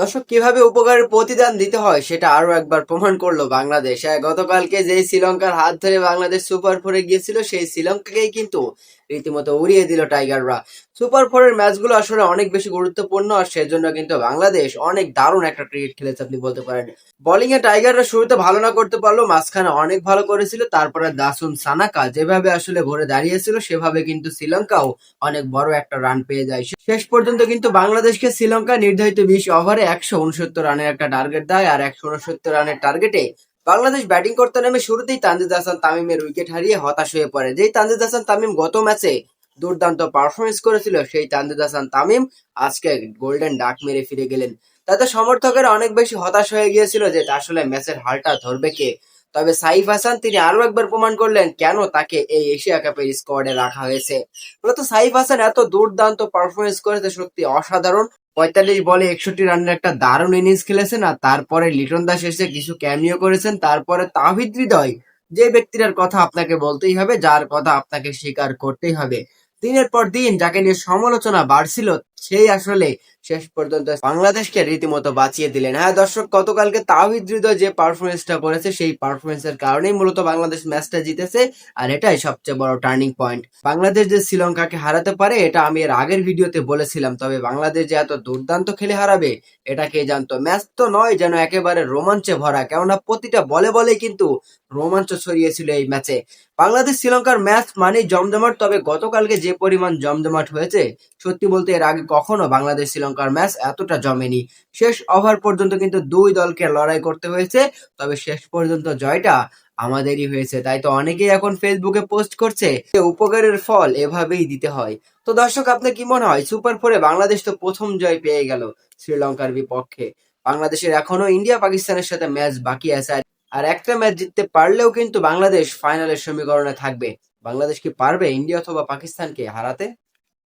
দর্শক কীভাবে উপকারের প্রতিদান দিতে হয় সেটা আরও একবার প্রমাণ করল বাংলাদেশ। হ্যাঁ, গতকালকে যেই শ্রীলঙ্কার হাত ধরে বাংলাদেশ সুপার ফোরে গিয়েছিল সেই শ্রীলঙ্কাকেই কিন্তু রীতিমতো উড়িয়ে দিল টাইগাররা। সুপার ফোরের ম্যাচগুলো আসলে অনেক বেশি গুরুত্বপূর্ণ আর সেজন্য কিন্তু বাংলাদেশ অনেক দারুণ একটা ক্রিকেট খেলেছে আপনি বলতে পারেন। বোলিং এ টাইগাররা শুরুতে ভালো না করতে পারল মাঝখানে অনেক ভালো করেছিল তারপরে দাসুন সানাকা যেভাবে আসলে ঘুরে দাঁড়িয়েছিল সেভাবে কিন্তু শ্রীলঙ্কাও অনেক বড় একটা রান পেয়ে যায়। শেষ পর্যন্ত কিন্তু বাংলাদেশকে শ্রীলঙ্কা নির্ধারিত বিশ ওভারে একশো উনসত্তর রানের একটা টার্গেট দেয় আর একশো উনসত্তর রানের টার্গেটে বাংলাদেশ ব্যাটিং করতে নেমে শুরুতেই তানজিদ হাসান তামিমের উইকেট হারিয়ে হতাশ হয়ে পড়ে। যেই তানজিদ হাসান তামিম গত ম্যাচে দুর্দান্ত পারফরমেন্স করেছিল, সেই তানজিদ হাসান তামিম আজকে গোল্ডেন ডাক মেরে ফিরে গেলেন। তাতে সমর্থকেরা অনেক বেশি হতাশ হয়ে গিয়েছিল যে আসলে ম্যাচের হালটা ধরবে কে? তবে সাইফ হাসান, তিনি আরও একবার প্রমাণ করলেন কেন তাকে এই এশিয়া কাপের স্কোয়াডে রাখা হয়েছে। মূলত সাইফ হাসান এত দুর্দান্ত পারফরমেন্স করেছে, সত্যি অসাধারণ। পঁয়তাল্লিশ বলে একষট্টি রানের একটা দারুণ ইনিংস খেলেছেন আর তারপরে লিটন দাস এসে কিছু ক্যামিও করেছেন। তারপরে তাহিদ হৃদয়, যে ব্যক্তিটার কথা আপনাকে বলতেই হবে, যার কথা আপনাকে স্বীকার করতেই হবে। দিনের পর দিন যাকে নিয়ে সমালোচনা বাড়ছিল সেই আসলে শেষ পর্যন্ত বাংলাদেশকে রীতিমতো বাঁচিয়ে দিলেন। হ্যাঁ দর্শক, গতকালকে তাহিদ হৃদয় যে পারফরমেন্সটা করেছে সেই পারফরমেন্সের কারণেই মূলত বাংলাদেশ ম্যাচটা জিতেছে, আর এটাই সবচেয়ে বড় টার্নিং পয়েন্ট বাংলাদেশ যে শ্রীলঙ্কাকে হারাতে পারে, এটা আমি এর আগের ভিডিওতে বলেছিলাম, তবে বাংলাদেশ যে এত দুর্দান্ত খেলে হারাবে, এটা কে জানতো? ম্যাচ তো নয়, যেন একেবারে রোমাঞ্চে ভরা, কেননা প্রতিটা বলে বলে কিন্তু রোমাঞ্চ ছড়িয়েছিল এই ম্যাচে। বাংলাদেশ শ্রীলঙ্কার ম্যাচ মানেই জমজমাট, তবে গতকালকে যে পরিমাণ জমজমাট হয়েছে, সত্যি বলতে এর আগে কখনো বাংলাদেশ, শ্রীলঙ্কার ম্যাচ এতটা জমেনি। শেষ ওভার পর্যন্ত কিন্তু দুই দলকে লড়াই করতে হয়েছে, তবে শেষ পর্যন্ত জয়টা আমাদেরই হয়েছে। তাই তো অনেকেই এখন ফেসবুকে পোস্ট করছে উপকারের ফল এভাবেই দিতে হয়। তো দর্শক, আপনার কি মনে হয়, সুপার ফোরে বাংলাদেশ তো প্রথম জয় পেয়ে গেল শ্রীলঙ্কার বিপক্ষে। বাংলাদেশের এখনও ইন্ডিয়া, পাকিস্তানের সাথে ম্যাচ বাকি আছে, আর একটা ম্যাচ জিততে পারলেও কিন্তু বাংলাদেশ ফাইনালের সমীকরণে থাকবে। বাংলাদেশ কি পারবে, ইন্ডিয়া অথবা পাকিস্তানকে হারাতে?